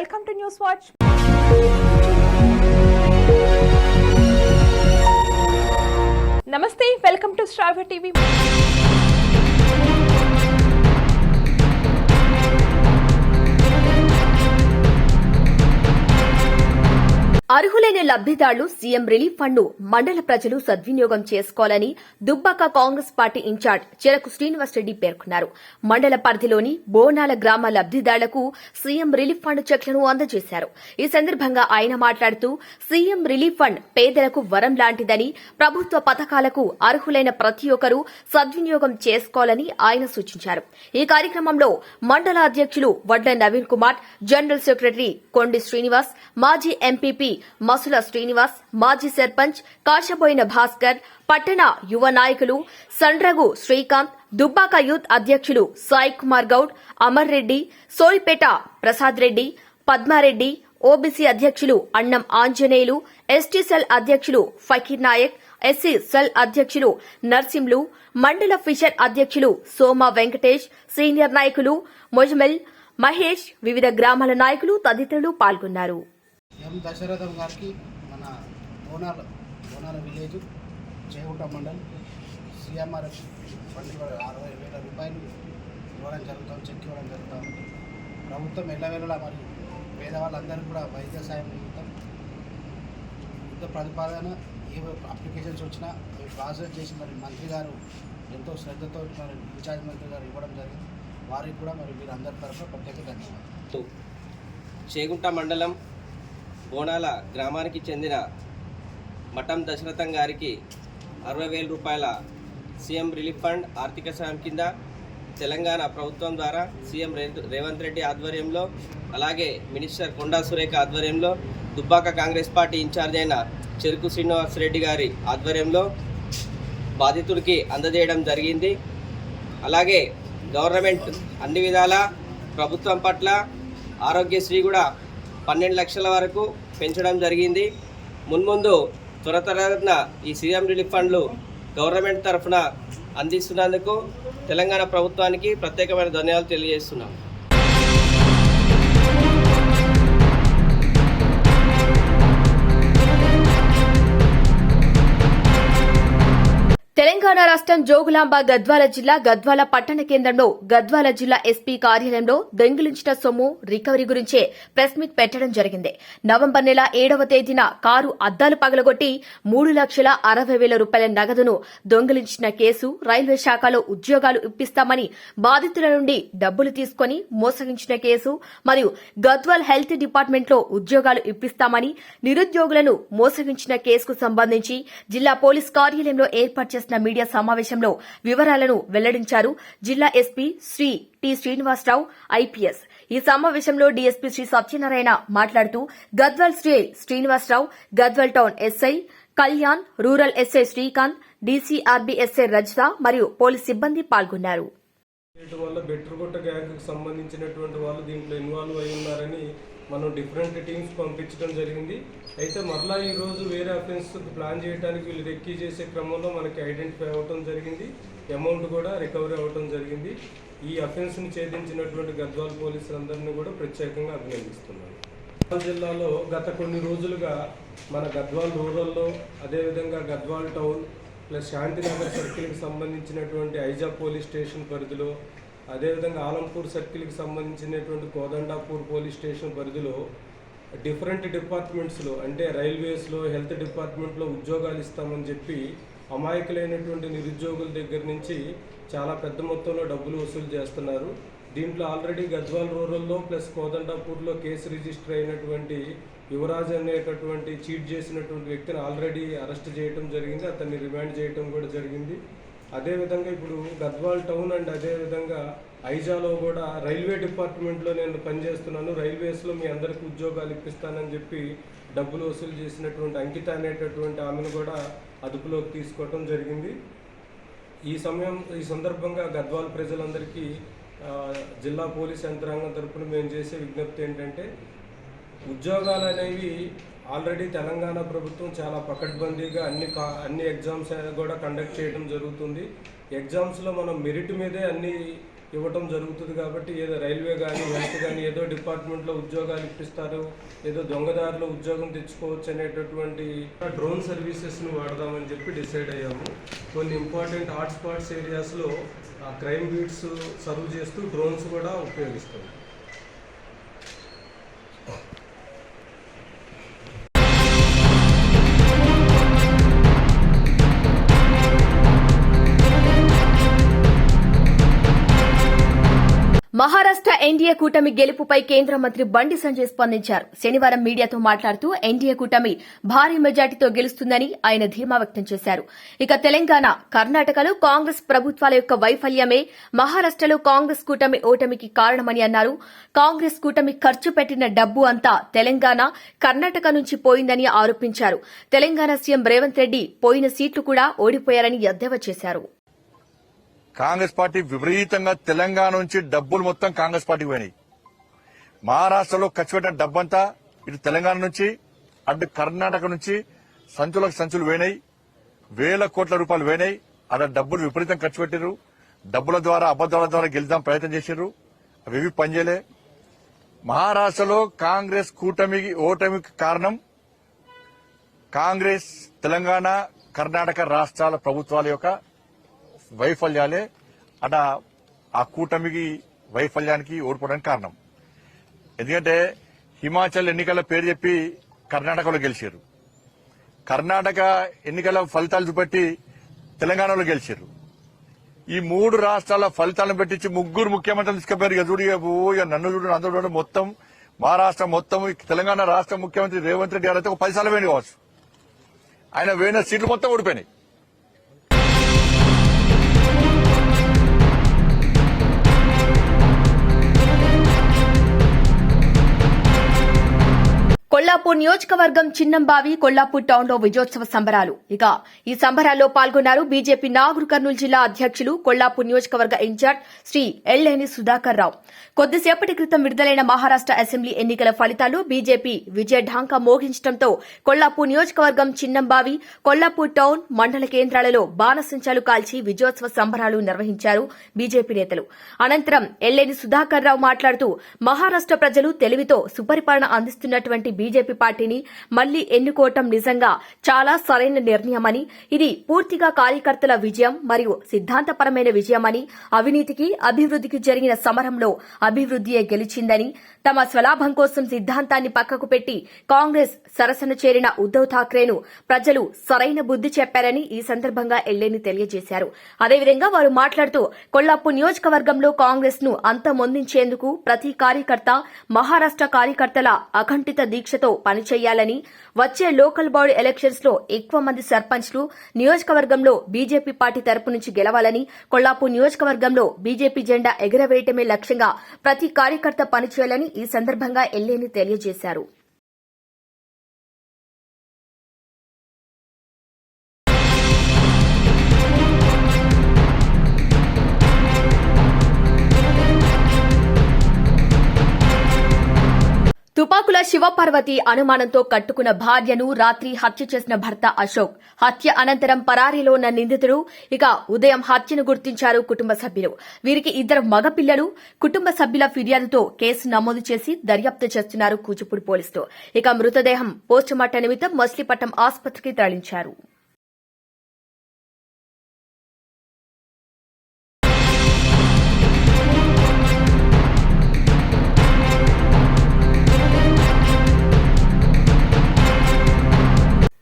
Welcome to News Watch. Namaste, welcome to Strava TV. అర్హులైన లబ్ధిదారులు CM relief ఫండ్ను మండల ప్రజలు సద్వినియోగం చేసుకోవాలని దుబ్బాక కాంగ్రెస్ పార్టీ ఇన్ఛార్జ్ చెరకు శ్రీనివాసరెడ్డి పేర్కొన్నారు. మండల పరిధిలోని బోనాల గ్రామ లబ్ధిదారులకు సీఎం రిలీఫ్ ఫండ్ చెక్లను అందజేశారు. ఈ సందర్భంగా ఆయన మాట్లాడుతూ సీఎం రిలీఫ్ ఫండ్ పేదలకు వరం లాంటిదని ప్రభుత్వ పథకాలకు అర్హులైన ప్రతి ఒక్కరూ సద్వినియోగం చేసుకోవాలని ఆయన సూచించారు. ఈ కార్యక్రమంలో మండల అధ్యక్షులు వడ్ల నవీన్ కుమార్ జనరల్ సెక్రటరీ కొండి శ్రీనివాస్ మాజీ ఎంపీపీ మసుల శ్రీనివాస్ మాజీ సర్పంచ్ కాశబోయిన భాస్కర్ పట్టణ యువ నాయకులు సండ్రగు శ్రీకాంత్ దుబ్బాక యూత్ అధ్యక్షులు సాయి కుమార్ గౌడ్ అమర్ రెడ్డి సోల్పేట ప్రసాద్ రెడ్డి పద్మారెడ్డి ఓబీసీ అధ్యక్షులు అన్నం ఆంజనేయులు ఎస్టీ సెల్ అధ్యక్షులు ఫకీర్ నాయక్ ఎస్సీ సెల్ అధ్యక్షులు నర్సింలు మండల ఫిషర్ అధ్యక్షులు సోమ వెంకటేష్ సీనియర్ నాయకులు మొజమెల్ మహేష్ వివిధ గ్రామాల నాయకులు తదితరులు పాల్గొన్నారు. ఎం దశరథం గారికి మన Bonala Bonala village Chegunta mandal CMR fund అరవై వేల రూపాయలు ఇవ్వడం జరుగుతుంది చెక్ ఇవ్వడం జరుగుతుంది. ప్రభుత్వం ఎల్లవేళలా మరి పేదవాళ్ళందరికీ కూడా వైద్య సాయం నిమిత్తం యుద్ధ ప్రతిపాదన ఏ అప్లికేషన్స్ వచ్చినా అవి ప్రాసెస్ చేసి మరి మంత్రి గారు ఎంతో శ్రద్ధతో మరి ఇన్ఛార్జ్ మంత్రి గారు ఇవ్వడం జరిగింది. వారికి కూడా మరి వీరందరి తరఫున ప్రత్యేక ధన్యవాదాలు. చేగుంట మండలం బోనాల గ్రామానికి చెందిన మఠం దశరథం గారికి అరవై వేల రూపాయల సీఎం రిలీఫ్ ఫండ్ ఆర్థిక సాయం కింద తెలంగాణ ప్రభుత్వం ద్వారా సీఎం రే- రేవంత్ రెడ్డి ఆధ్వర్యంలో అలాగే మినిస్టర్ కొండా సురేఖ ఆధ్వర్యంలో దుబ్బాక కాంగ్రెస్ పార్టీ ఇన్ఛార్జ్ అయిన చెరుకు శ్రీనివాస్ రెడ్డి గారి ఆధ్వర్యంలో బాధితుడికి అందజేయడం జరిగింది. అలాగే గవర్నమెంట్ అన్ని విధాల ప్రభుత్వం పట్ల ఆరోగ్యశ్రీ కూడా పన్నెండు లక్షల వరకు పెంచడం జరిగింది. మున్ముందు త్వరతరగతిన ఈ సీఎం రిలీఫ్ ఫండ్లు గవర్నమెంట్ తరఫున అందిస్తున్నందుకు తెలంగాణ ప్రభుత్వానికి ప్రత్యేకమైన ధన్యవాదాలు తెలియజేస్తున్నాను తెలంగాణ రాష్ట్రం జోగులాంబ గద్వాల జిల్లా గద్వాల పట్టణ కేంద్రంలో గద్వాల జిల్లా ఎస్పీ కార్యాలయంలో దొంగిలించిన సొమ్ము రికవరీ గురించే ప్రెస్ మీట్ పెట్టడం జరిగింది. నవంబర్ నెల ఏడవ తేదీన కారు అద్దాలు పగలగొట్టి మూడు లక్షల అరవై వేల రూపాయల నగదును దొంగిలించిన కేసు రైల్వే శాఖలో ఉద్యోగాలు ఇప్పిస్తామని బాధితుల నుండి డబ్బులు తీసుకుని మోసగించిన కేసు మరియు గద్వాల్ హెల్త్ డిపార్ట్మెంట్లో ఉద్యోగాలు ఇప్పిస్తామని నిరుద్యోగులను మోసగించిన కేసుకు సంబంధించి జిల్లా పోలీస్ కార్యాలయంలో ఏర్పాటు చేసిన మీడియా సమావేశంలో వివరాలను వెల్లడించారు జిల్లా SP Shri T Srinivasarao IPS. ఈ సమావేశంలో డీఎస్పీ శ్రీ సత్యనారాయణ మాట్లాడుతూ Gadwal Shri Srinivasarao Gadwal town SI Kalyan rural SI Srikanth DCRB SI Rajitha మరియు పోలీస్ సిబ్బంది పాల్గొన్నారు. వల్ల బెటర్ కొట్ట గ్యాంగ్కి సంబంధించినటువంటి వాళ్ళు దీంట్లో ఇన్వాల్వ్ అయి ఉన్నారని మనం డిఫరెంట్ టీమ్స్ పంపించడం జరిగింది. అయితే మరలా ఈరోజు వేరే అఫెన్స్ ప్లాన్ చేయడానికి వీళ్ళు రెక్కీ చేసే క్రమంలో మనకి ఐడెంటిఫై అవ్వటం జరిగింది. అమౌంట్ కూడా రికవరీ అవ్వటం జరిగింది. ఈ అఫెన్స్ని ఛేదించినటువంటి గద్వాల్ పోలీసులందరినీ కూడా ప్రత్యేకంగా అభినందిస్తున్నాను. గద్వాల్ జిల్లాలో గత కొన్ని రోజులుగా మన గద్వాల్ రూరల్లో అదేవిధంగా గద్వాల్ టౌన్ ప్లస్ శాంతినగర్ సర్కిల్కి సంబంధించినటువంటి ఐజా పోలీస్ స్టేషన్ పరిధిలో అదేవిధంగా ఆలంపూర్ సర్కిల్కి సంబంధించినటువంటి కోదండాపూర్ పోలీస్ స్టేషన్ పరిధిలో డిఫరెంట్ డిపార్ట్మెంట్స్లో అంటే రైల్వేస్లో హెల్త్ డిపార్ట్మెంట్లో ఉద్యోగాలు ఇస్తామని చెప్పి అమాయకులైనటువంటి నిరుద్యోగుల దగ్గర నుంచి చాలా పెద్ద మొత్తంలో డబ్బులు వసూలు చేస్తున్నారు. దీంట్లో ఆల్రెడీ గద్వాల్ రూరల్లో ప్లస్ కోదండాపూర్లో కేసు రిజిస్టర్ అయినటువంటి యువరాజ్ అనేటటువంటి చీట్ చేసినటువంటి వ్యక్తిని ఆల్రెడీ అరెస్ట్ చేయడం జరిగింది. అతన్ని రిమాండ్ చేయడం కూడా జరిగింది. అదేవిధంగా ఇప్పుడు గద్వాల్ టౌన్ అండ్ అదేవిధంగా ఐజాలో కూడా రైల్వే డిపార్ట్మెంట్లో నేను పనిచేస్తున్నాను. రైల్వేస్లో మీ అందరికీ ఉద్యోగాలు ఇప్పిస్తానని చెప్పి డబ్బులు వసూలు చేసినటువంటి అంకిత అనేటటువంటి ఆమెను కూడా అదుపులోకి తీసుకోవటం జరిగింది. ఈ సమయం ఈ సందర్భంగా గద్వాల్ ప్రజలందరికీ జిల్లా పోలీస్ యంత్రాంగం తరపున మేము చేసే విజ్ఞప్తి ఏంటంటే ఉద్యోగాలు అనేవి ఆల్రెడీ తెలంగాణ ప్రభుత్వం చాలా పకడ్బందీగా అన్ని కా అన్ని ఎగ్జామ్స్ కూడా కండక్ట్ చేయడం జరుగుతుంది. ఎగ్జామ్స్లో మనం మెరిట్ మీదే అన్ని ఇవ్వటం జరుగుతుంది కాబట్టి ఏదో రైల్వే కానీ హెల్త్ కానీ ఏదో డిపార్ట్మెంట్లో ఉద్యోగాలు ఇప్పిస్తారు ఏదో దొంగదారిలో ఉద్యోగం తెచ్చుకోవచ్చు అనేటటువంటి డ్రోన్ సర్వీసెస్ని వాడదామని చెప్పి డిసైడ్ అయ్యాము. కొన్ని ఇంపార్టెంట్ హాట్స్పాట్స్ ఏరియాస్లో క్రైమ్ బీట్స్ సర్వ్ చేస్తూ డ్రోన్స్ కూడా ఉపయోగిస్తాం. మహారాష్ట్ర ఎన్డీఏ కూటమి గెలుపుపై కేంద్ర మంత్రి బండి సంజయ్ స్పందించారు. శనివారం మీడియాతో మాట్లాడుతూ ఎన్డీఏ కూటమి భారీ మెజార్టీతో గెలుస్తుందని ఆయన ధీమా వ్యక్తం చేశారు. ఇక తెలంగాణ కర్ణాటకలో కాంగ్రెస్ ప్రభుత్వాల యొక్క వైఫల్యమే మహారాష్ట్రలో కాంగ్రెస్ కూటమి ఓటమికి కారణమని అన్నారు. కాంగ్రెస్ కూటమి ఖర్చు పెట్టిన డబ్బు అంతా తెలంగాణ కర్ణాటక నుంచి పోయిందని ఆరోపించారు. తెలంగాణ సీఎం రేవంత్ రెడ్డి పోయిన సీట్లు కూడా ఓడిపోయారని ఎద్దేవా చేశారు. కాంగ్రెస్ పార్టీ విపరీతంగా తెలంగాణ నుంచి డబ్బులు మొత్తం కాంగ్రెస్ పార్టీకి పోయినాయి. మహారాష్ట్రలో ఖర్చు పెట్టిన డబ్బంతా ఇటు తెలంగాణ నుంచి అటు కర్ణాటక నుంచి సంచులకు సంచులు వేనాయి వేల కోట్ల రూపాయలు వేనాయి అక్కడ డబ్బులు విపరీతం ఖర్చు పెట్టారు డబ్బుల ద్వారా అబద్దాల ద్వారా గెలుద్దాం ప్రయత్నం చేశారు అవి ఇవి పనిచేయలే మహారాష్ట్రలో కాంగ్రెస్ కూటమికి ఓటమికి కారణం కాంగ్రెస్ తెలంగాణ కర్ణాటక రాష్ట్రాల ప్రభుత్వాల యొక్క వైఫల్యాలే అట ఆ కూటమికి వైఫల్యానికి ఓడిపోవడానికి కారణం. ఎందుకంటే హిమాచల్ ఎన్నికల పేరు చెప్పి కర్ణాటకలో గెలిచారు. కర్ణాటక ఎన్నికల ఫలితాలు చూపెట్టి తెలంగాణలో గెలిచారు. ఈ మూడు రాష్ట్రాల ఫలితాలను పెట్టించి ముగ్గురు ముఖ్యమంత్రులు తీసుకుపోయారు ఇక చూడు ఇక నన్ను చూడు అందరూ చూడు మొత్తం మహారాష్ట్ర మొత్తం తెలంగాణ రాష్ట్ర ముఖ్యమంత్రి రేవంత్ రెడ్డి గారు అయితే ఒక పది సార్లు వేయండి కావచ్చు. ఆయన వేయిన సీట్లు మొత్తం ఓడిపోయినాయి. కొల్లాపూర్ నియోజకవర్గం చిన్నంబావి కొల్లాపూర్ టౌన్లో విజయోత్సవ సంబరాలు. ఇక ఈ సంబరాల్లో పాల్గొన్నారు బీజేపీ నాగర్ కర్నూలు జిల్లా అధ్యక్షులు కొల్లాపూర్ నియోజకవర్గ ఇన్ఛార్జ్ శ్రీ ఎల్లేని సుధాకర్ రావు. కొద్దిసేపటి క్రితం విడుదలైన మహారాష్ట అసెంబ్లీ ఎన్నికల ఫలితాలు బీజేపీ విజయ ఢాంకా మోగించడంతో కొల్లాపూర్ నియోజకవర్గం చిన్నంబావి కొల్లాపూర్ టౌన్ మండల కేంద్రాలలో బాణసంచాలు కాల్చి విజయోత్సవ సంబరాలు నిర్వహించారు బీజేపీ నేతలు. అనంతరం ఎల్లేని సుధాకర్ రావు మాట్లాడుతూ మహారాష్ట ప్రజలు తెలివితో సుపరిపాలన అందిస్తున్నటువంటి బీజేపీ పార్టీని మళ్ళీ ఎన్నుకోవటం నిజంగా చాలా సరైన నిర్ణయమని ఇది పూర్తిగా కార్యకర్తల విజయం మరియు సిద్ధాంతపరమైన విజయమని అవినీతికి అభివృద్దికి జరిగిన సమరంలో అభివృద్దియే గెలిచిందని తమ స్వలాభం కోసం సిద్ధాంతాన్ని పక్కకు పెట్టి కాంగ్రెస్ సరసన చేరిన ఉద్దవ్ ఠాక్రేను ప్రజలు సరైన బుద్ది చెప్పారని ఈ సందర్భంగా ఎల్లేని తెలియజేశారు. అదేవిధంగా వారు మాట్లాడుతూ కొల్లాపు నియోజకవర్గంలో కాంగ్రెస్ను అంతమొందించేందుకు ప్రతి కార్యకర్త మహారాష్ట కార్యకర్తల అఖండిత దీక్షతో పనిచేయాలని వచ్చే లోకల్ బాడీ ఎలక్షన్స్లో ఎక్కువ మంది సర్పంచ్లు నియోజకవర్గంలో బీజేపీ పార్టీ తరపు నుంచి గెలవాలని కొల్లాపూర్ నియోజకవర్గంలో బీజేపీ జెండా ఎగురవేయటమే లక్ష్యంగా ప్రతి కార్యకర్త పనిచేయాలని ఈ సందర్భంగా ఎల్లేని తెలియజేశారు. తుపాకుల శివపార్వతి అనుమానంతో కట్టుకున్న భార్యను రాత్రి హత్య చేసిన భర్త అశోక్. హత్య అనంతరం పరారీలో ఉన్న నిందితుడు ఇక ఉదయం హత్యను గుర్తించారు కుటుంబ సభ్యులు. వీరికి ఇద్దరు మగపిల్లలు కుటుంబ సభ్యుల ఫిర్యాదుతో కేసు నమోదు చేసి దర్యాప్తు చేస్తున్నారు కూచిపూడి పోలీసులు. ఇక మృతదేహం పోస్టుమార్టం నిమిత్తం మచిలీపట్నం ఆసుపత్రికి తరలించారు.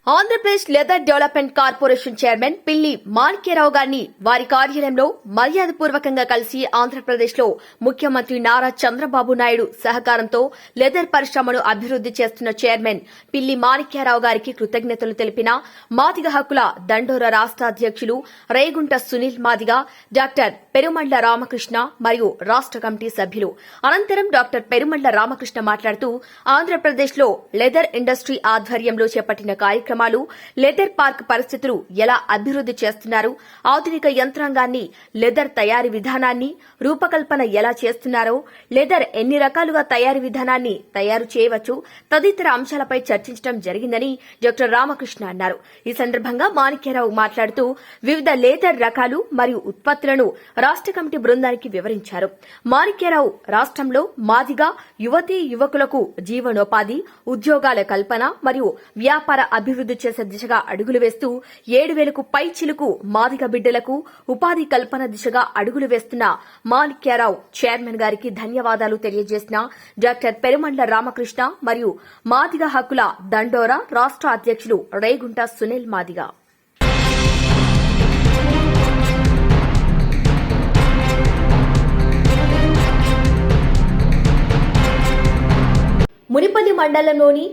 Andhra Pradesh leather development corporation chairman Pilli Manikyarao గారిని వారి కార్యాలయంలో మర్యాదపూర్వకంగా కలిసి ఆంధ్రప్రదేశ్లో ముఖ్యమంత్రి నారా చంద్రబాబు నాయుడు సహకారంతో లెదర్ పరిశ్రమను అభివృద్ది చేస్తున్న చైర్మన్ పిల్లి మాణిక్యరావు గారికి కృతజ్ఞతలు తెలిపిన మాదిగ హక్కుల దండోర రాష్ట అధ్యక్షులు రేగుంట సునీల్ మాదిగ డాక్టర్ పెరుమండ్ల రామకృష్ణ మరియు రాష్ట కమిటీ సభ్యులు. అనంతరం డాక్టర్ పెరుమండ్ల రామకృష్ణ మాట్లాడుతూ ఆంధ్రప్రదేశ్లో లెదర్ ఇండస్ట్రీ ఆధ్వర్యంలో చేపట్టిన కార్యక్రమాలు లెదర్ పార్క్ పరిస్థితులు ఎలా అభివృద్ది చేస్తున్నారు ఆధునిక యంత్రాంగాన్ని లెదర్ తయారీ విధానాన్ని రూపకల్పన ఎలా చేస్తున్నారో లెదర్ ఎన్ని రకాలుగా తయారీ విధానాన్ని తయారు చేయవచ్చు తదితర అంశాలపై చర్చించడం జరిగిందని డాక్టర్ రామకృష్ణ అన్నారు. ఈ సందర్భంగా మాణిక్యరావు మాట్లాడుతూ వివిధ లేదర్ రకాలు మరియు ఉత్పత్తులను రాష్ట్ర కమిటీ బృందానికి వివరించారు. మాణిక్యరావు రాష్ట్రంలో మాదిగా యువతీ యువకులకు జీవనోపాధి ఉద్యోగాల కల్పన మరియు వ్యాపార అభివృద్ది చేసే దిశగా అడుగులు వేస్తూ ఏడు వేలకు పై చిలుకు మాదిగ బిడ్డలకు ఉపాధి కల్పన దిశగా అడుగులు వేస్తున్న మాణిక్యారావు చైర్మన్ గారికి ధన్యవాదాలు తెలియజేసిన డాక్టర్ పెరుమండ్ల రామకృష్ణ మరియు మాదిగ హక్కుల దండోరా రాష్ట్ర అధ్యక్షులు రేగుంట సునీల్ మాదిగ. మునిపల్లి మండలంలోని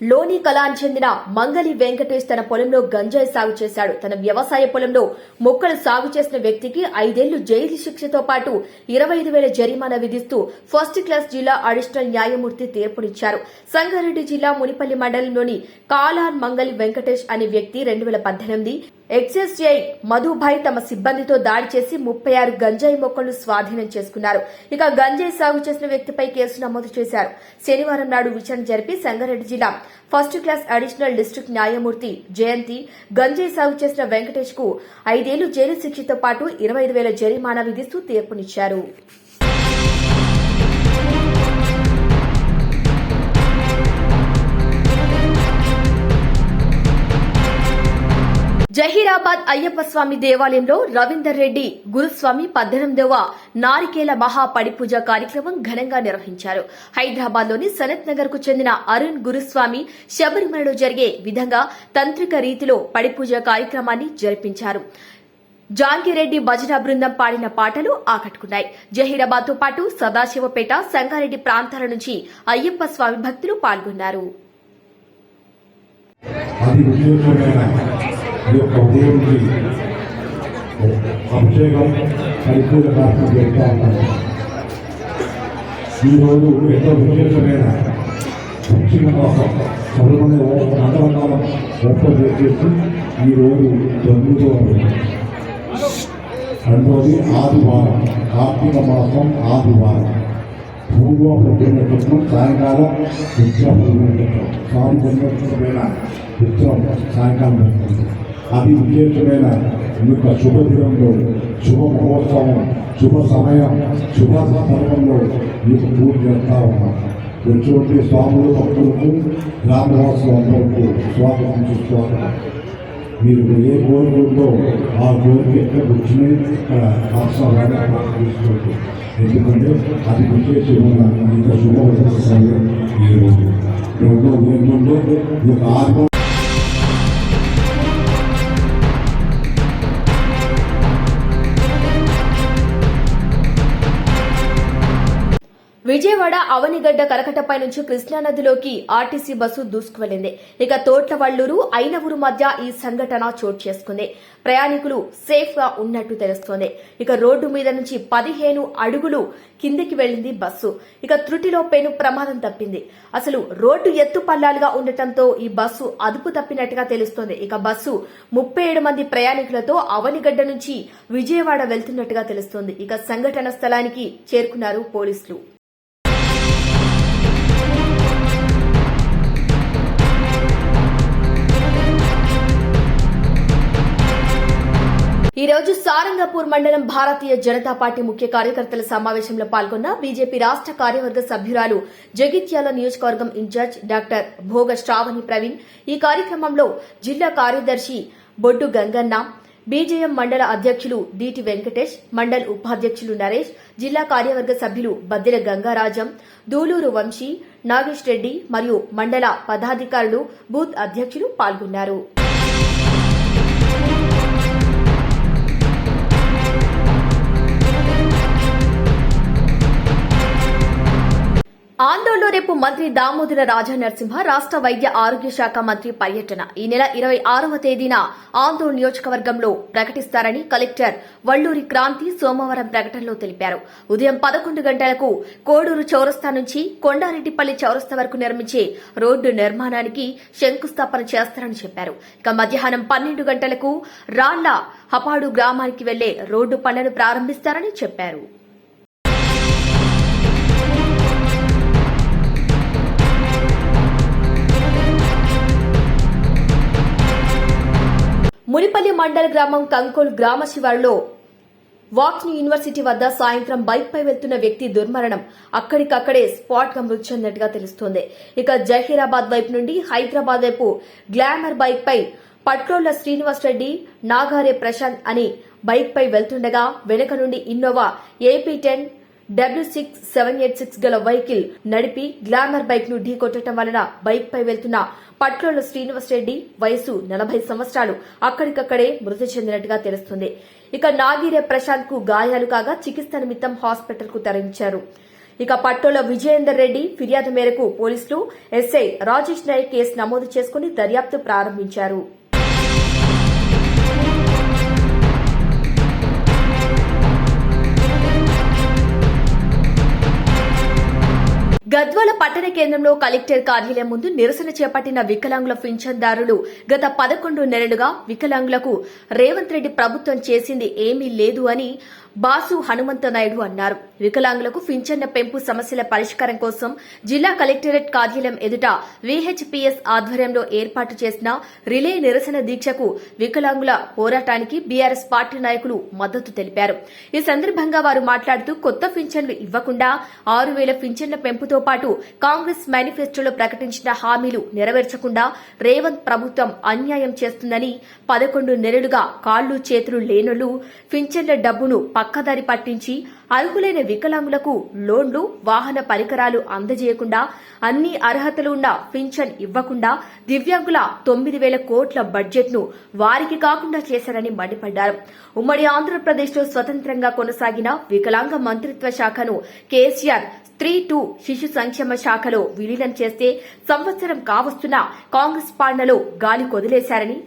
లోని కళాన్ చెందిన మంగలి వెంకటేష్ తన పొలంలో గంజాయి సాగు చేశాడు. తన వ్యవసాయ పొలంలో మొక్కలు సాగు చేసిన వ్యక్తికి ఐదేళ్ళు జైలు శిక్షతో పాటు ఇరవై ఐదు వేల జరిమానా విధిస్తూ ఫస్ట్ క్లాస్ జిల్లా అడిషనల్ న్యాయమూర్తి తీర్పునిచ్చారు. సంగారెడ్డి జిల్లా మునిపల్లి మండలంలోని కాలాన్ మంగలి వెంకటేష్ అనే వ్యక్తి రెండు వేల పద్దెనిమిది ఎక్సైజ్ఐ మధుభాయ్ తమ సిబ్బందితో దాడి చేసి ముప్పై ఆరు గంజాయి మొక్కలు స్వాధీనం చేసుకున్నారు. ఇక గంజాయి సాగు చేసిన వ్యక్తిపై కేసు నమోదు చేశారు. శనివారం నాడు విచారణ జరిపి సంగారెడ్డి జిల్లా ఫస్ట్ క్లాస్ అడిషనల్ డిస్టిక్ న్యాయమూర్తి జయంతి గంజాయి సాగు చేసిన వెంకటేష్కు ఐదేళ్ళు జైలు శిక్షతో పాటు ఇరవై ఐదు వేల జరిమానా విధిస్తూ తీర్పునిచ్చారు. జహీరాబాద్ అయ్యప్ప స్వామి దేవాలయంలో రవీందర్ రెడ్డి గురుస్వామి పద్దెనిమిదవ నారికేల మహా పడిపూజ కార్యక్రమం ఘనంగా నిర్వహించారు. హైదరాబాద్లోని సనత్ నగర్కు చెందిన అరుణ్ గురుస్వామి శబరిమలలో జరిగే విధంగా తంత్రిక రీతిలో పడిపూజ కార్యక్రమాన్ని జరిపించారు. జాంగిరెడ్డి భజన బృందం పాడిన పాటలు ఆకట్టుకున్నాయి. జహీరాబాద్తో పాటు సదాశివపేట సంగారెడ్డి ప్రాంతాల నుంచి అయ్యప్ప స్వామి భక్తులు పాల్గొన్నారు. అది విశేషమైన ఈ యొక్క ఉదయంకి అభిషేకం పరిపూర్ణ ప్రార్థన చేస్తూ ఉంటారు ఈరోజు ఎంతో విశేషమైన పశ్చిమ కోసం శబరిమల మండలం ఓపెన్ చేసేసి ఈరోజు జరుగుతూ ఉంటుంది రెండోది ఆదివారం కార్తీక మాసం ఆదివారం. పూర్వం పెట్టినట్టు సాయంకాలం ఉత్సవం పెట్టినట్టు స్వామి జన్మోత్సవమైన ఉత్సవం సాయంకాలం జరుగుతుంది అది విశేషమైన ఈ యొక్క శుభదినంలో శుభ మహోత్సవం శుభ సమయం శుభ సందర్భంలో మీకు పూజ చేస్తా ఉన్నాం. ఎటువంటి స్వాములు భక్తులకు గ్రామవాసులు అందరికీ స్వాగతం స్వాగతం మీరు ఏ కోరికతో ఆ కోరిక ఎక్కడ కూర్చుని ఇక్కడ అవసరాన్ని తీసుకోండి ఎందుకంటే అది విశేషమైన ఇంకా శుభ సమయం ఈరోజు రెండో ఏంటంటే ఈ యొక్క ఆత్మ విజయవాడ అవనిగడ్డ కలకటపై నుంచి కృష్ణానదిలోకి ఆర్టీసీ బస్సు దూసుకువెళ్ళింది ఇక తోట్లవల్లూరు ఐనవూరు మధ్య ఈ సంఘటన చోటు చేసుకుంది. ప్రయాణికులు సేఫ్గా ఉన్నట్టు తెలుస్తోంది. ఇక రోడ్డు మీద నుంచి పదిహేను అడుగులు కిందికి వెళ్ళింది బస్సు. ఇక త్రుటిలో పెను ప్రమాదం తప్పింది. అసలు రోడ్డు ఎత్తు పల్లాలుగా ఉండటంతో ఈ బస్సు అదుపు తప్పినట్టుగా తెలుస్తోంది. ఇక బస్సు ముప్పై ఏడు మంది ప్రయాణికులతో అవనిగడ్డ నుంచి విజయవాడ వెళ్తున్నట్టుగా తెలుస్తోంది. ఇక సంఘటన స్థలానికి చేరుకున్నారు పోలీసులు. ఈరోజు రోజు సారంగపూర్ మండలం భారతీయ జనతా పార్టీ ముఖ్య కార్యకర్తల సమావేశంలో పాల్గొన్న బీజేపీ రాష్ట కార్యవర్గ సభ్యురాలు జగిత్యాల నియోజకవర్గం ఇన్ఛార్జ్ డాక్టర్ భోగ శ్రావణి ప్రవీణ్. ఈ కార్యక్రమంలో జిల్లా కార్యదర్శి బొడ్డు గంగన్న బీజేఎం మండల అధ్యక్షులు డిటి వెంకటేష్ మండల్ ఉపాధ్యక్షులు నరేష్ జిల్లా కార్యవర్గ సభ్యులు బద్దెల గంగారాజం దూలూరు వంశీ నాగేష్ రెడ్డి మరియు మండల పదాధికారులు బూత్ అధ్యక్షులు పాల్గొన్నారు. ఆందోళనలో రేపు మంత్రి దామోదర రాజా నరసింహ రాష్ట్ర వైద్య ఆరోగ్య శాఖ మంత్రి పర్యటన. ఈ నెల ఇరవై ఆరవ తేదీన ఆందోళన నియోజకవర్గంలో ప్రకటిస్తారని కలెక్టర్ వల్లూరి క్రాంతి సోమవారం ప్రకటనలో తెలిపారు. ఉదయం పదకొండు గంటలకు కోడూరు చౌరస్తా నుంచి కొండారెడ్డిపల్లి చౌరస్తా వరకు నిర్మించే రోడ్డు నిర్మాణానికి శంకుస్థాపన చేస్తారని చెప్పారు. ఇక మధ్యాహ్నం పన్నెండు గంటలకు రాళ్ళ హపాడు గ్రామానికి వెళ్ళే రోడ్డు పనులను ప్రారంభిస్తారని చెప్పారు. మునిపల్లి మండల గ్రామం కంకోల్ గ్రామ శివారులో వాక్ని యూనివర్సిటీ వద్ద సాయంత్రం బైక్ పై వెళ్తున్న వ్యక్తి దుర్మరణం. అక్కడికక్కడే స్పాట్గా మృతి చెందినట్టుగా తెలుస్తోంది. ఇక జహీరాబాద్ వైపు నుండి హైదరాబాద్ వైపు గ్లామర్ బైక్ పై పట్రోళ్ళ శ్రీనివాస్ రెడ్డి నాగారే ప్రశాంత్ అని బైక్ పై వెళ్తుండగా వెనుక నుండి Innova AP ten W six seven eight six గల వెహికల్ నడిపి గ్లామర్ బైక్ను ఢీకొట్టడం వలన బైక్ పై వెళ్తున్న పట్లోల శ్రీనివాస్ రెడ్డి వయసు నలభై సంవత్సరాలు అక్కడికక్కడే మృతి చెందినట్టుగా తెలుస్తుంది. ఇక నాగిరే ప్రశాంత్కు గాయాలు కాగా చికిత్స నిమిత్తం హాస్పిటల్కు తరలించారు. ఇక పట్టోల విజయేందర్ రెడ్డి ఫిర్యాదు మేరకు పోలీసులు ఎస్ఐ రాజేష్ నాయక్ కేసు నమోదు చేసుకుని దర్యాప్తు ప్రారంభించారు. గద్వాల పట్టణ కేంద్రంలో కలెక్టర్ కార్యాలయం ముందు నిరసన చేపట్టిన వికలాంగుల పింఛన్దారులు గత పదకొండు నెలలుగా వికలాంగులకు రేవంత్ రెడ్డి ప్రభుత్వం చేసింది ఏమీ లేదు అని బాసు హనుమంత నాయుడు అన్నారు. వికలాంగులకు పింఛన్ల పెంపు సమస్యల పరిష్కారం కోసం జిల్లా కలెక్టరేట్ కార్యాలయం ఎదుట విహెచ్పిఎస్ ఆధ్వర్యంలో ఏర్పాటు చేసిన రిలే నిరసన దీక్షకు వికలాంగుల పోరాటానికి బీఆర్ఎస్ పార్టీ నాయకులు మద్దతు తెలిపారు. ఈ సందర్భంగా వారు మాట్లాడుతూ కొత్త పింఛన్లు ఇవ్వకుండా ఆరు వేల పింఛన్ల పెంపుతో పాటు కాంగ్రెస్ మేనిఫెస్టోలో ప్రకటించిన హామీలు నెరవేర్చకుండా రేవంత్ ప్రభుత్వం అన్యాయం చేస్తుందని పదకొండు నెలలుగా కాళ్ళు చేతులు లేనులు పింఛన్ల డబ్బును పక్కదారి పట్టించి అర్హులైన వికలాంగులకు లోన్లు వాహన పరికరాలు అందజేయకుండా అన్ని అర్హతలు ఉన్న పింఛన్ ఇవ్వకుండా దివ్యాంగుల తొమ్మిది వేల కోట్ల బడ్జెట్ను వారికి కాకుండా చేశారని మండిపడ్డారు. ఉమ్మడి ఆంధ్రప్రదేశ్లో స్వతంత్రంగా కొనసాగిన వికలాంగ మంత్రిత్వ శాఖను కేసీఆర్ స్త్రీ టూ శిశు సంక్షేమ శాఖలో విలీనం చేస్తే సంవత్సరం కావస్తున్న కాంగ్రెస్ పాలనలో గాలి కొదిలేశారని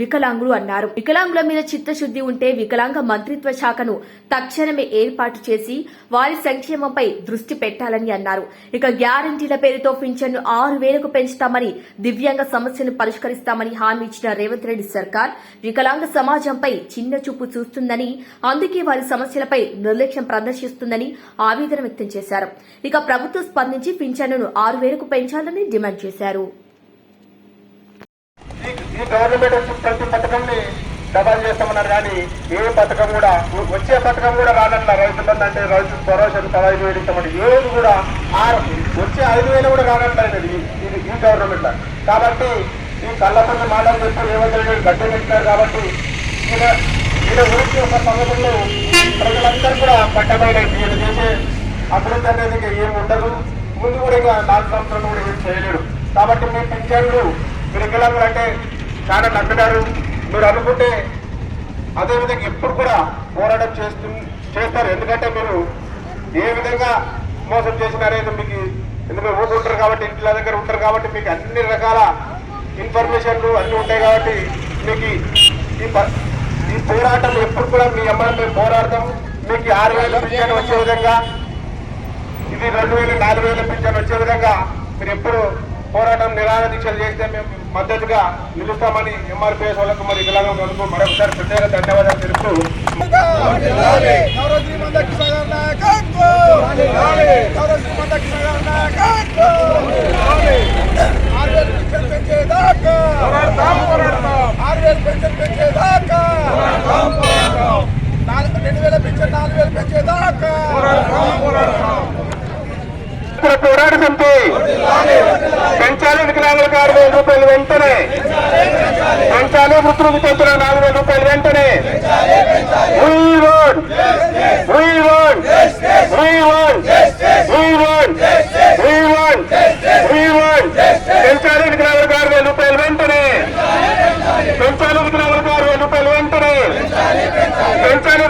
వికలాంగులు అన్నారు. వికలాంగుల మీద చిత్తశుద్ది ఉంటే వికలాంగ మంత్రిత్వ శాఖను తక్షణమే ఏర్పాటు చేసి వారి సంక్షేమంపై దృష్టి పెట్టాలని అన్నారు. ఇక గ్యారంటీల పేరుతో పింఛన్ను ఆరు వేలకు పెంచుతామని దివ్యాంగ సమస్యను పరిష్కరిస్తామని హామీ ఇచ్చిన రేవంత్ రెడ్డి సర్కార్ వికలాంగ సమాజంపై చిన్న చూపు చూస్తుందని అందుకే వారి సమస్యలపై నిర్లక్ష్యం ప్రదర్శిస్తుందని ఆవేదన వ్యక్తం చేశారు. ఇక ప్రభుత్వం స్పందించి పింఛన్ను ఆరు వేలకు పెంచాలని డిమాండ్ చేశారు. గవర్నమెంట్ వచ్చి ప్రతి పథకంని డబల్ చేస్తామన్నారు కానీ ఏ పథకం కూడా వచ్చే పథకం కూడా రానట్ల రైతు బంధు అంటే రైతు భరోసా పదహైదు వేలు ఇస్తామని ఏది కూడా ఆ వచ్చే ఐదు వేలు కూడా రానట్లేదు ఇది ఈ గవర్నమెంట్ కాబట్టి ఈ కళ్ళపల్లి మాటలు చెప్పి రేవంత్ రెడ్డి పెట్టినారు కాబట్టి ఈయన ఈయన గురించి ఒక సంగతులు ప్రజలందరూ కూడా పట్టమైన ఈయన చేసే అభివృద్ధి అనేది ఇంకా ఏమి ఉండదు. ముందు కూడా ఇంకా నాలుగు సంవత్సరాలు కూడా ఏం చేయలేడు. కాబట్టి మీ పింఛన్లు మీరు వికలాంగులు అంటే చాలా నమ్మినారు మీరు అనుకుంటే అదేవిధంగా ఎప్పుడు కూడా పోరాటం చేస్తు చేస్తారు. ఎందుకంటే మీరు ఏ విధంగా మోసం చేసినారేదో మీకు ఎందుకంటే ఊరు ఉంటారు కాబట్టి ఇంటి దగ్గర ఉంటారు కాబట్టి మీకు అన్ని రకాల ఇన్ఫర్మేషన్లు అన్నీ ఉంటాయి కాబట్టి మీకు ఈ- ఈ ప- ఈ పోరాటం ఎప్పుడు కూడా మీ అమ్మాయి మేము పోరాడతాం. మీకు ఆరు వేల పింఛన్ వచ్చే విధంగా ఇది రెండు వేలు నాలుగు వేల పింఛన్ వచ్చే విధంగా మీరు ఎప్పుడు పోరాటం నిరాహార దీక్షలు చేస్తే మేము మద్దతుగా నిలుస్తామని ఎంఆర్పిఎస్ వాళ్ళకు మరి వికలాంగం వాళ్ళకు మరొకసారి ప్రత్యేక ధన్యవాదాలు తెలుపుతూ రెండు వేల పెంచే నాలుగు వేలు పెంచేదాకా ఇప్పుడు పోరాట సమితి పెంచాలి వికలాంగులకు ఆరు వేల రూపాయలు వెంటనే. పెంచాలి వృత్తులు వితంతుల నాలుగు వేల రూపాయలు వెంటనే. పెంచాలి వికలాంగులకు ఆరు వేల రూపాయలు వెంటనే. పెంచాలి వికలాంగులకు ఆరు వేల రూపాయలు వెంటనే. పెంచాలి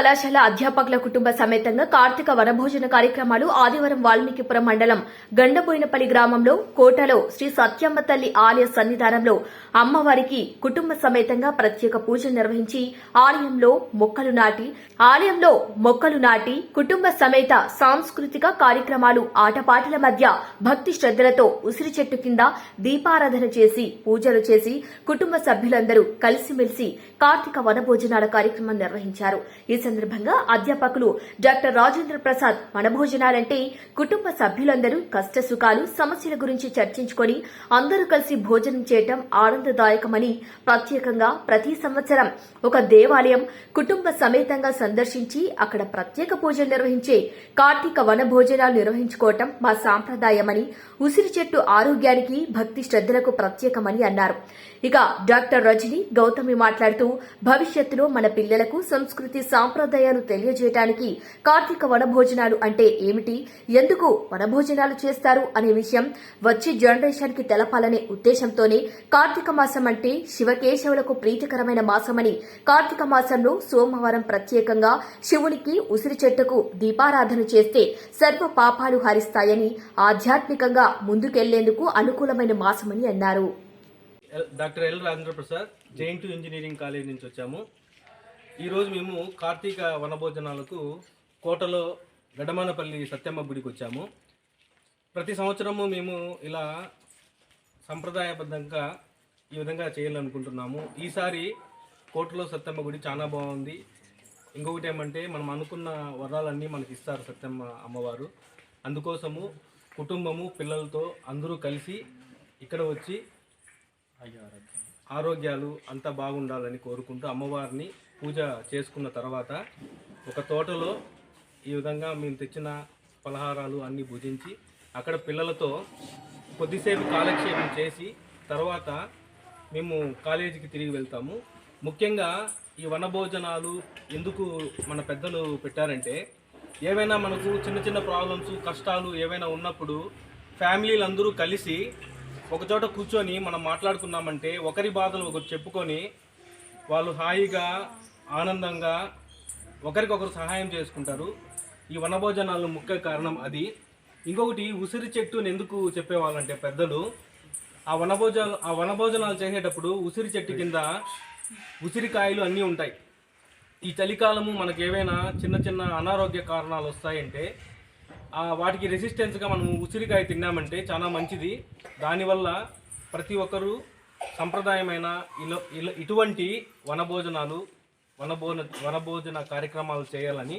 కళాశాల అధ్యాపకుల కుటుంబ సమేతంగా కార్తీక వనభోజన కార్యక్రమాలు ఆదివారం వాల్మీకిపురం మండలం గండబోయినపల్లి గ్రామంలో కోటలో శ్రీ సత్యమ్మ తల్లి ఆలయ సన్నిధానంలో అమ్మవారికి కుటుంబ సమేతంగా ప్రత్యేక పూజలు నిర్వహించి ఆలయంలో మొక్కలు నాటి ఆలయంలో మొక్కలు నాటి కుటుంబ సమేత సాంస్కృతిక కార్యక్రమాలు ఆటపాటల మధ్య భక్తి శ్రద్దలతో ఉసిరి చెట్టు కింద దీపారాధన చేసి పూజలు చేసి కుటుంబ సభ్యులందరూ కలిసిమెలిసి కార్తీక వనభోజనాల కార్యక్రమం నిర్వహించారు. ఈ సందర్భంగా అధ్యాపకులు డాక్టర్ రాజేంద్ర ప్రసాద్ వనభోజనాలంటే కుటుంబ సభ్యులందరూ కష్టసుఖాలు సమస్యల గురించి చర్చించుకొని అందరూ కలిసి భోజనం చేయటం ఆనందదాయకమని ప్రత్యేకంగా ప్రతి సంవత్సరం ఒక దేవాలయం కుటుంబ సమేతంగా సందర్శించి అక్కడ ప్రత్యేక పూజలు నిర్వహించే కార్తీక వన భోజనాలు నిర్వహించుకోవటం మా సాంప్రదాయమని ఉసిరి చెట్టు ఆరోగ్యానికి భక్తి శ్రద్దలకు ప్రత్యేకమని అన్నారు. ఇక డాక్టర్ రజని గౌతమి మాట్లాడుతూ భవిష్యత్తులో మన పిల్లలకు సంస్కృతి సాంప్రదాయాలు తెలియజేయడానికి కార్తీక వనభోజనాలు అంటే ఏమిటి? ఎందుకు వనభోజనాలు చేస్తారు? అనే విషయం వచ్చే జనరేషన్కి తెలపాలనే ఉద్దేశంతోనే కార్తీక మాసం అంటే శివకేశవులకు ప్రీతికరమైన మాసమని కార్తీక మాసంలో సోమవారం ప్రత్యేకంగా శివునికి ఉసిరి చెట్టుకు దీపారాధన చేస్తే సర్వ పాపాలు హరిస్తాయని ఆధ్యాత్మికంగా ముందుకెళ్ళేందుకు అనుకూలమైన మాసమని అన్నారు. Doctor L Rajendra Prasad engineering college నుంచి వచ్చాము. ఈరోజు మేము కార్తీక వనభోజనాలకు కోటలో గడమానపల్లి సత్యమ్మ గుడికి వచ్చాము. ప్రతి సంవత్సరము మేము ఇలా సంప్రదాయబద్ధంగా ఈ విధంగా చేయాలనుకుంటున్నాము. ఈసారి కోటలో సత్యమ్మ గుడి చాలా బాగుంది. ఇంకొకటి ఏమంటే మనం అనుకున్న వరాలన్నీ మనకి ఇస్తారు సత్యమ్మ అమ్మవారు. అందుకోసము కుటుంబము పిల్లలతో అందరూ కలిసి ఇక్కడ వచ్చి ఆరోగ్యాలు అంతా బాగుండాలని కోరుకుంటూ అమ్మవారిని పూజ చేసుకున్న తర్వాత ఒక తోటలో ఈ విధంగా మేము తెచ్చిన పలహారాలు అన్నీ భుజించి అక్కడ పిల్లలతో కొద్దిసేపు కాలక్షేపం చేసి తర్వాత మేము కాలేజీకి తిరిగి వెళ్తాము. ముఖ్యంగా ఈ వనభోజనాలు ఎందుకు మన పెద్దలు పెట్టారంటే ఏవైనా మనకు చిన్న చిన్న ప్రాబ్లమ్స్ కష్టాలు ఏవైనా ఉన్నప్పుడు ఫ్యామిలీలు అందరూ కలిసి ఒకచోట కూర్చొని మనం మాట్లాడుకున్నామంటే ఒకరి బాధలు ఒకరు చెప్పుకొని వాళ్ళు హాయిగా ఆనందంగా ఒకరికొకరు సహాయం చేసుకుంటారు. ఈ వనభోజనాలు ముఖ్య కారణం అది. ఇంకొకటి ఉసిరి చెట్టుని ఎందుకు చెప్పేవాళ్ళంటే పెద్దలు ఆ వనభోజనాలు ఆ వనభోజనాలు చేసేటప్పుడు ఉసిరి చెట్టు కింద ఉసిరికాయలు అన్నీ ఉంటాయి. ఈ చలికాలము మనకు ఏవైనా చిన్న చిన్న అనారోగ్య కారణాలు వస్తాయంటే వాటికి రెసిస్టెన్స్గా మనం ఉసిరికాయ తిన్నామంటే చాలా మంచిది. దానివల్ల ప్రతి ఒక్కరూ సంప్రదాయమైన ఇలా ఇలా ఇటువంటి వనభోజనాలు వనభోజన వనభోజన కార్యక్రమాలు చేయాలని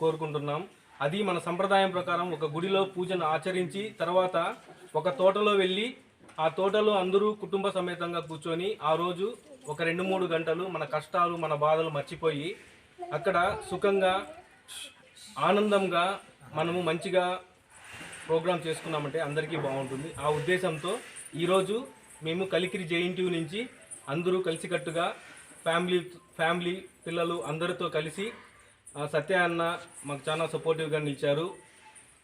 కోరుకుంటున్నాం. అది మన సంప్రదాయం ప్రకారం ఒక గుడిలో పూజను ఆచరించి తర్వాత ఒక తోటలో వెళ్ళి ఆ తోటలో అందరూ కుటుంబ సమేతంగా కూర్చొని ఆ రోజు ఒక రెండు మూడు గంటలు మన కష్టాలు మన బాధలు మర్చిపోయి అక్కడ సుఖంగా ఆనందంగా మనము మంచిగా ప్రోగ్రామ్ చేసుకున్నామంటే అందరికీ బాగుంటుంది. ఆ ఉద్దేశంతో ఈరోజు మేము కలికిరి జేఎన్టీయూ నుంచి అందరూ కలిసికట్టుగా ఫ్యామిలీ ఫ్యామిలీ పిల్లలు అందరితో కలిసి సత్య అన్న మాకు చాలా సపోర్టివ్గా నిలిచారు.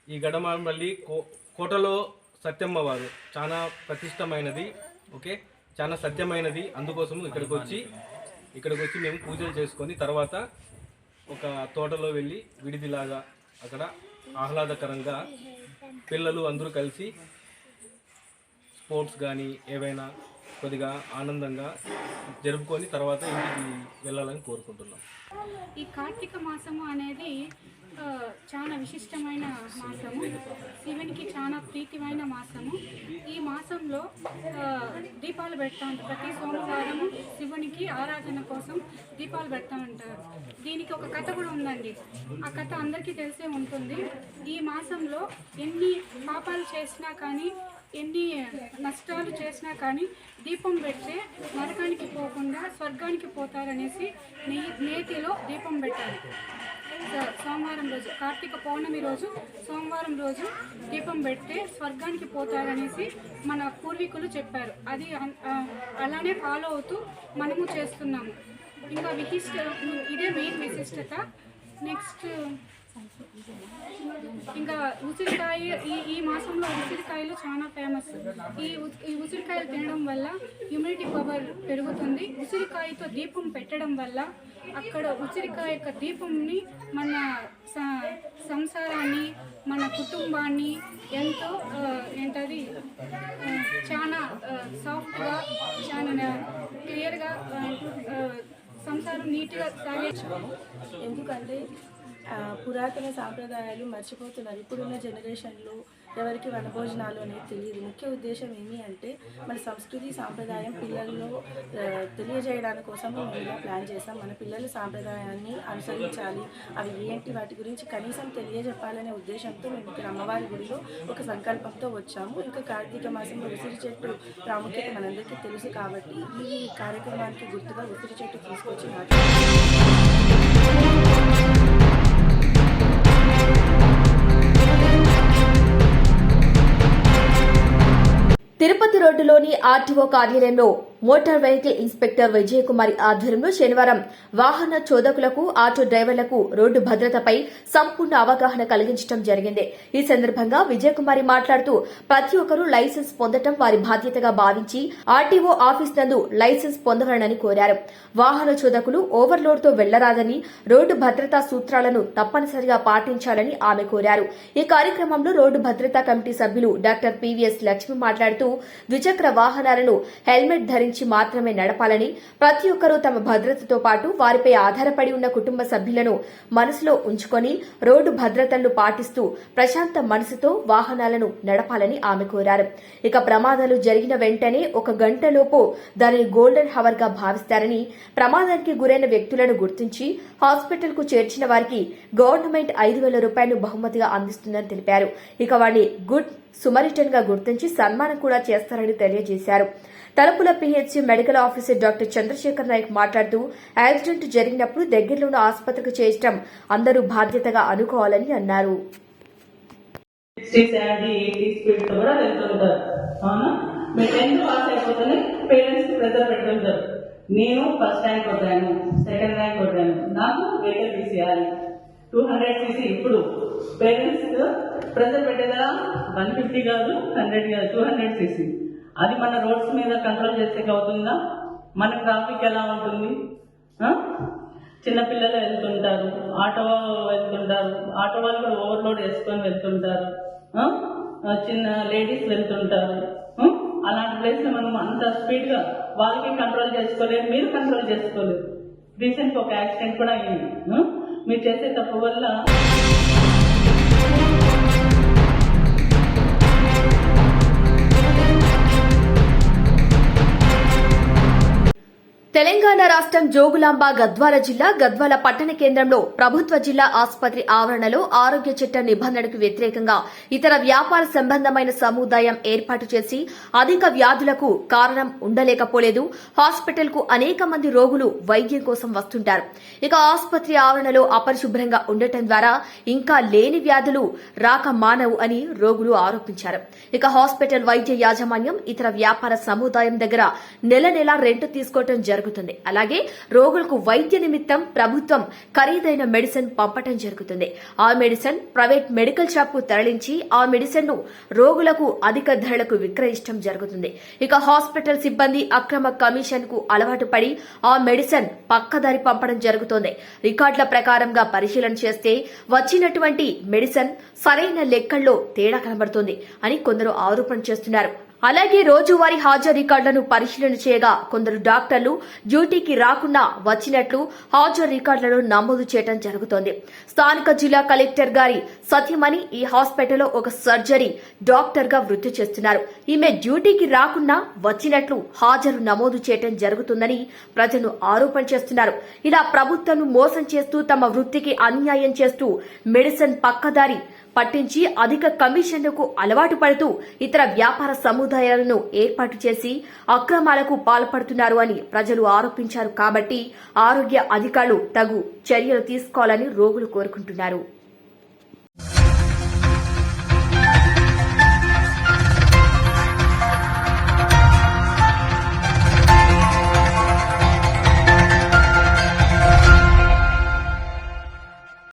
ఈ గడమల్లి కో కోటలో సత్యమ్మ వారు చాలా ప్రతిష్టమైనది ఓకే? చాలా సత్యమైనది. అందుకోసం ఇక్కడికి వచ్చి ఇక్కడికి వచ్చి మేము పూజలు చేసుకొని తర్వాత ఒక తోటలో వెళ్ళి విడిదిలాగా అక్కడ ఆహ్లాదకరంగా పిల్లలు అందరూ కలిసి స్పోర్ట్స్ కానీ ఏవైనా కొద్దిగా ఆనందంగా జరుపుకొని తర్వాత ఇంటికి వెళ్ళాలని కోరుకుంటున్నాం. ఈ కార్తీక మాసము అనేది చాలా విశిష్టమైన మాసము. శివునికి చాలా ప్రీతిమైన మాసము. ఈ మాసంలో దీపాలు పెడతా ఉంటారు. ప్రతి సోమవారము శివునికి ఆరాధన కోసం దీపాలు పెడతా ఉంటారు. దీనికి ఒక కథ కూడా ఉందండి. ఆ కథ అందరికీ తెలిసే ఉంటుంది. ఈ మాసంలో ఎన్ని పాపాలు చేసినా కానీ ఎన్ని నష్టాలు చేసినా కానీ దీపం పెడితే నరకానికి పోకుండా స్వర్గానికి పోతారనేసి నే నేతిలో దీపం పెట్టాలి సోమవారం రోజు కార్తీక పౌర్ణమి రోజు సోమవారం రోజు దీపం పెడితే స్వర్గానికి పోతారనేసి మన పూర్వీకులు చెప్పారు. అది అలానే ఫాలో అవుతూ మనము చేస్తున్నాము. ఇంకా విశిష్ట ఇదే మెయిన్ విశిష్టత. నెక్స్ట్ ఇంకా ఉసిరికాయ ఈ ఈ మాసంలో ఉసిరికాయలు చాలా ఫేమస్ ఈ ఉ- ఈ ఉసిరికాయలు తినడం వల్ల ఇమ్యూనిటీ పవర్ పెరుగుతుంది. ఉసిరికాయతో దీపం పెట్టడం వల్ల అక్కడ ఉసిరికాయ యొక్క దీపంని మన స- సంసారాన్ని మన కుటుంబాన్ని ఎంతో ఏంటది చాలా సాఫ్ట్గా చాలా క్లియర్గా సంసారం నీట్గా సాగే ఎందుకంటే పురాతన సాంప్రదాయాలు మర్చిపోతున్నారు. ఇప్పుడున్న జనరేషన్లో ఎవరికి వనభోజనాలు అనేది తెలియదు. ముఖ్య ఉద్దేశం ఏమి అంటే మన సంస్కృతి సాంప్రదాయం పిల్లల్లో తెలియజేయడాని తెలియజేయడానికి కోసం మేము ఇలా ప్లాన్ చేస్తాం. మన పిల్లలు సాంప్రదాయాన్ని అనుసరించాలి. అవి ఏంటి? వాటి గురించి కనీసం తెలియజెప్పాలనే ఉద్దేశంతో మేము ఇక్కడ అమ్మవారి గుడిలో ఒక సంకల్పంతో వచ్చాము. ఇంకా కార్తీక మాసంలో ఉసిరి చెట్టు ప్రాముఖ్యత మనందరికీ తెలుసు కాబట్టి ఈ కార్యక్రమానికి గుర్తుగా ఉసిరి చెట్టు తీసుకొచ్చినట్టు రోడ్డులోని ఆర్టీఓ కార్యాలయంలో motor vehicle inspector Vijay Kumari ఆధ్వర్యంలో శనివారం వాహన చోదకులకు ఆటో డ్రైవర్లకు రోడ్డు భద్రతపై సంపూర్ణ అవగాహన కలిగించడం జరిగింది. ఈ సందర్భంగా విజయ్ కుమారి మాట్లాడుతూ ప్రతి ఒక్కరూ లైసెన్స్ పొందడం వారి బాధ్యతగా భావించి ఆర్టీఓ ఆఫీస్ నందు లైసెన్స్ పొందవలనని కోరారు. వాహన చోదకులు ఓవర్లోడ్తో వెళ్ళరాదని రోడ్డు భద్రతా సూత్రాలను తప్పనిసరిగా పాటించాలని ఆమె కోరారు. ఈ కార్యక్రమంలో రోడ్డు భద్రతా కమిటీ సభ్యులు డాక్టర్ పివిఎస్ లక్ష్మి మాట్లాడుతూ ద్విచక్ర వాహనాలను హెల్మెట్ ధరించి మాత్రమే నడపాలని ప్రతి ఒక్కరూ తమ భద్రతతో పాటు వారిపై ఆధారపడి ఉన్న కుటుంబ సభ్యులను మనసులో ఉంచుకొని రోడ్డు భద్రతలను పాటిస్తూ ప్రశాంత మనసుతో వాహనాలను నడపాలని ఆమె కోరారు. ఇక ప్రమాదాలు జరిగిన వెంటనే ఒక గంటలోపు దానిని గోల్డెన్ హవర్గా భావిస్తారని ప్రమాదానికి గురైన వ్యక్తులను గుర్తించి హాస్పిటల్కు చేర్చిన వారికి గవర్నమెంట్ ఐదు వేల రూపాయలు బహుమతిగా అందిస్తుందని తెలిపారు. ఇక వాడిని గుడ్ సుమరిటన్గా గుర్తించి సన్మానం కూడా చేస్తారని తెలియజేశారు. Talupula PHC medical officer doctor Chandrasekhar Naik మాట్లాడుతూ యాక్సిడెంట్ జరిగినప్పుడు దగ్గరలో ఉన్న ఆసుపత్రికి చేర్చడం అందరూ బాధ్యతగా అనుకోవాలని అన్నారు. నేను ఫస్ట్ ర్యాంక్ కొట్టాను సెకండ్ ర్యాంక్ కొట్టాను. నాకు వెహికల్ తీసేయాలి. టూ హండ్రెడ్ సీసీ ఇప్పుడు. పేరెంట్స్ ప్రెజర్ పెట్టేదా? వన్ ఫిఫ్టీ కాదు హండ్రెడ్ కాదు టూ హండ్రెడ్ సీసీ. అది మన రోడ్స్ మీద కంట్రోల్ చేసేకి అవుతుందా మన ట్రాఫిక్ ఎలా ఉంటుంది? చిన్నపిల్లలు వెళ్తుంటారు ఆటో వెళ్తుంటారు ఆటో వాళ్ళు కూడా ఓవర్లోడ్ వేసుకొని వెళ్తుంటారు చిన్న లేడీస్ వెళ్తుంటారు అలాంటి ప్లేస్లో మనం అంత స్పీడ్గా వాళ్ళకి కంట్రోల్ చేసుకోలేదు మీరు కంట్రోల్ చేసుకోలేదు రీసెంట్ ఒక యాక్సిడెంట్ కూడా అయింది మీరు చేసే తప్పు వల్ల తెలంగాణ రాష్ట్రం జోగులాంబ గద్వాల జిల్లా గద్వాల పట్టణ కేంద్రంలో ప్రభుత్వ జిల్లా ఆసుపత్రి ఆవరణలో ఆరోగ్య చట్ట నిబంధనకు వ్యతిరేకంగా ఇతర వ్యాపార సంబంధమైన సముదాయం ఏర్పాటు చేసి అధిక వ్యాధులకు కారణం ఉండలేకపోలేదు. హాస్పిటల్కు అనేక మంది రోగులు వైద్యం కోసం వస్తుంటారు. ఇక ఆసుపత్రి ఆవరణలో అపరిశుభ్రంగా ఉండటం ద్వారా ఇంకా లేని వ్యాధులు రాక మానవు అని రోగులు ఆరోపించారు. ఇక హాస్పిటల్ వైద్య యాజమాన్యం ఇతర వ్యాపార సముదాయం దగ్గర నెల నెల రెంట్ తీసుకోవటం జరుగుతుంది. అలాగే రోగులకు వైద్య నిమిత్తం ప్రభుత్వం ఖరీదైన మెడిసిన్ పంపటం జరుగుతుంది. ఆ మెడిసిన్ ప్రైవేట్ మెడికల్ షాప్కు తరలించి ఆ మెడిసిన్ను రోగులకు అధిక ధరలకు విక్రయించడం జరుగుతుంది. ఇక హాస్పిటల్ సిబ్బంది అక్రమ కమిషన్కు అలవాటు పడి ఆ మెడిసిన్ పక్కదారి పంపడం జరుగుతోంది. రికార్డుల ప్రకారంగా పరిశీలన చేస్తే వచ్చినటువంటి మెడిసిన్ సరైన లెక్కల్లో తేడా కనబడుతోంది అని కొందరు ఆరోపణ చేస్తున్నారు. అలాగే రోజువారీ హాజరు రికార్డులను పరిశీలన చేయగా కొందరు డాక్టర్లు డ్యూటీకి రాకుండా వచ్చినట్లు హాజరు రికార్డులను నమోదు చేయడం జరుగుతోంది. స్థానిక జిల్లా కలెక్టర్ గారి సత్యమణి ఈ హాస్పిటల్లో ఒక సర్జరీ డాక్టర్గా వృత్తి చేస్తున్నారు. ఈమె డ్యూటీకి రాకుండా వచ్చినట్లు హాజరు నమోదు చేయడం జరుగుతుందని ప్రజలు ఆరోపణ చేస్తున్నారు. ఇలా ప్రభుత్వం మోసం చేస్తూ తమ వృత్తికి అన్యాయం చేస్తూ మెడిసిన్ పక్కదారి పట్టించి అధిక కమిషన్లకు అలవాటు పడుతూ ఇతర వ్యాపార సముదాయాలను ఏర్పాటు చేసి అక్రమాలకు పాల్పడుతున్నారు అని ప్రజలు ఆరోపించారు కాబట్టి ఆరోగ్య అధికారులు తగు చర్యలు తీసుకోవాలని రోగులు కోరుకుంటున్నారు.